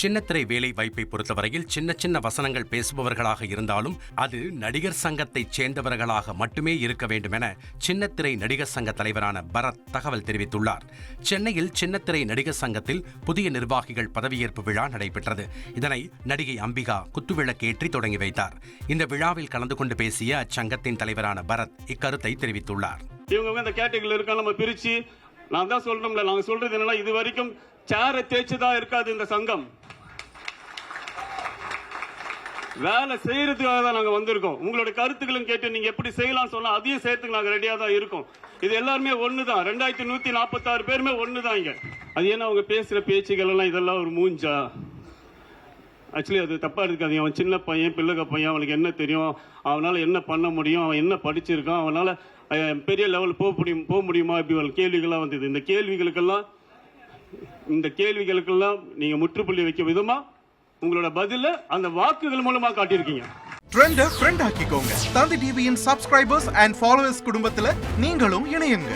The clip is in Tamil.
சின்னத்திரை வேலை வாய்ப்பை பொறுத்தவரையில் சின்ன சின்ன வசனங்கள் பேசுபவர்களாக இருந்தாலும் அது நடிகர் சங்கத்தைச் சேர்ந்தவர்களாக மட்டுமே இருக்க வேண்டும் என சின்னத்திரை நடிகர் சங்க தலைவரான பரத் தகவல் தெரிவித்துள்ளார். சென்னையில் சின்னத்திரை நடிகர் சங்கத்தில் புதிய நிர்வாகிகள் பதவியேற்பு விழா நடைபெற்றது. இதனை நடிகை அம்பிகா குத்துவிளக்கேற்றி தொடங்கி வைத்தார். இந்த விழாவில் கலந்து கொண்டு பேசிய அச்சங்கத்தின் தலைவரான பரத் இக்கருத்தை தெரிவித்துள்ளார். இவங்க இந்த கேட்டகரியில் இருக்கா நம்ம பிரிச்சு நான் தான் சொல்றோம்ல நாங்க சொல்றது என்னன்னா இது வரைக்கும் சேரை தேய்ச்சி தான் இருக்காது இந்த சங்கம். வேலை செய்யறதுக்காக தான் நாங்க வந்திருக்கோம். உங்களோட கருத்துக்களும் கேட்டு நீங்க எப்படி செய்யலாம்னு சொன்னா அதையும் செய்யறதுக்கு நாங்க ரெடியா தான் இருக்கோம். இது எல்லாருமே ஒன்று தான் ரெண்டாயிரத்தி நூத்தி நாற்பத்தாறு பேருமே ஒன்று தான் இங்க. அது ஏன்னா அவங்க பேசுற பேச்சுகள் எல்லாம் இதெல்லாம் ஒரு மூஞ்சா? ஆக்சுவலி அது தப்பா இருக்காது. அவன் சின்ன பையன் பிள்ளைக பையன் அவனுக்கு என்ன தெரியும்? அவனால என்ன பண்ண முடியும்? அவன் என்ன படிச்சிருக்கான்? அவனால பெரிய லெவல் போக முடியும் போக முடியுமா? இப்படி கேள்விகள்லாம் வந்தது. இந்த கேள்விகளுக்கெல்லாம் இந்த கேள்விகளுக்கெல்லாம் நீங்கள் முற்றுப்புள்ளி வைக்க விதமாக உங்களோட பதில அந்த வாக்குகள் மூலமா காட்டியிருக்கீங்க. ட்ரெண்ட ஃப்ரெண்ட் ஆக்கிக்கோங்க. தந்தி டிவியின் சப்ஸ்கிரைபர்ஸ் அண்ட் ஃபாலோவர்ஸ் குடும்பத்துல நீங்களும் இணையுங்க.